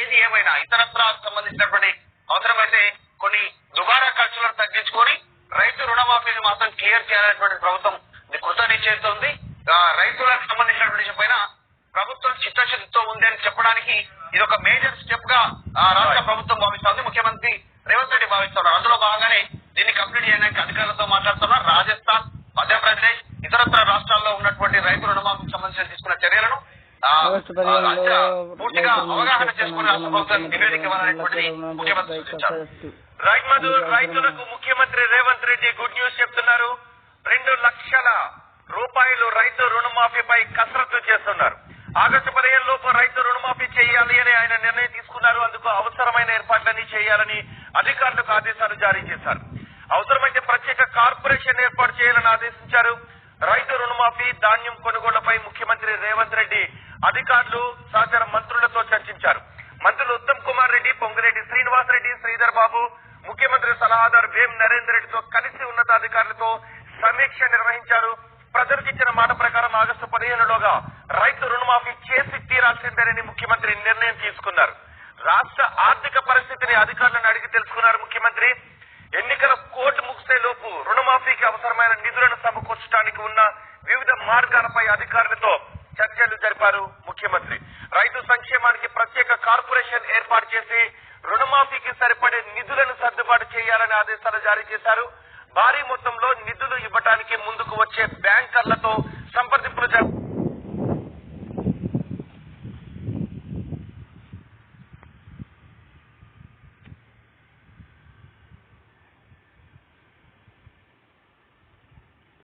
ఏది ఏమైనా ఇతరత్రాలకు సంబంధించినటువంటి అవసరమైతే కొన్ని దుబారా ఖర్చులను తగ్గించుకొని రైతు రుణమాఫీని మాత్రం క్లియర్ చేయాలనేటువంటి ప్రభుత్వం కృత నిశ్చయిస్తుంది రైతులకు సంబంధించినటువంటి విషయం పైన ప్రభుత్వం చిత్తశుద్ధితో ఉంది అని చెప్పడానికి ఇది ఒక మేజర్ స్టెప్గా రాష్ట్ర ప్రభుత్వం భావిస్తోంది. ముఖ్యమంత్రి రేవంత్ రెడ్డి భావిస్తున్నారు. అందులో భాగంగానే దీన్ని కంప్లీట్ చేయడానికి అధికారులతో మాట్లాడుతున్నారు. రాజస్థాన్ మధ్యప్రదేశ్ ఇతరత్ర రాష్ట్రాల్లో ఉన్నటువంటి రైతు రుణమాఫీకి సంబంధించి తీసుకున్న చర్యలు ఆగస్టు మధు రైతులకు ముఖ్యమంత్రి రేవంత్ రెడ్డి గుడ్ న్యూస్ చెప్తున్నారు. రెండు లక్షల రూపాయలు రైతు రుణమాఫీపై కసరత్తు చేస్తున్నారు. ఆగస్టు పదిహేను లోపు రైతు రుణమాఫీ చేయాలి అని ఆయన నిర్ణయం తీసుకున్నారు. అందుకు అవసరమైన ఏర్పాట్లన్నీ చేయాలని అధికారులకు ఆదేశాలు జారీ చేశారు. అవసరమైతే ప్రత్యేక కార్పొరేషన్ ఏర్పాటు చేయాలని ఆదేశించారు. రైతు రుణమాఫీ ధాన్యం కొనుగోళ్ళపై ముఖ్యమంత్రి రేవంత్ రెడ్డి అధికారులు సహచర మంత్రులతో చర్చించారు. మంత్రులు ఉత్తమ్ కుమార్ రెడ్డి పొంగిరెడ్డి శ్రీనివాస్ రెడ్డి శ్రీధర్ బాబు ముఖ్యమంత్రి సలహాదారు వేం నరేందర్ రెడ్డితో కలిసి ఉన్నతాధికారులతో సమీక్ష నిర్వహించారు. ప్రజలకు ఇచ్చిన మాట ప్రకారం ఆగస్టు పదిహేనులోగా రైతు రుణమాఫీ చేసి తీరాల్సిందేనని ముఖ్యమంత్రి నిర్ణయం తీసుకున్నారు. రాష్ట్ర ఆర్థిక పరిస్థితిని అధికారులను అడిగి తెలుసుకున్నారు ముఖ్యమంత్రి. ఎన్నికల కోర్టు ముగిసే లోపు రుణమాఫీకి అవసరమైన నిధులను సమకూర్చడానికి ఉన్న వివిధ మార్గాలపై అధికారులతో చెప్పారు ముఖ్యమంత్రి. రైతు సంక్షేమానికి ప్రత్యేక కార్పొరేషన్ ఏర్పాటు చేసి రుణమాఫీకి సరిపడే నిధులను సర్దుబాటు చేయాలని ఆదేశాలు జారీ చేశారు. భారీ మొత్తంలో నిధులు ఇవ్వడానికి ముందుకు వచ్చే బ్యాంకర్లతో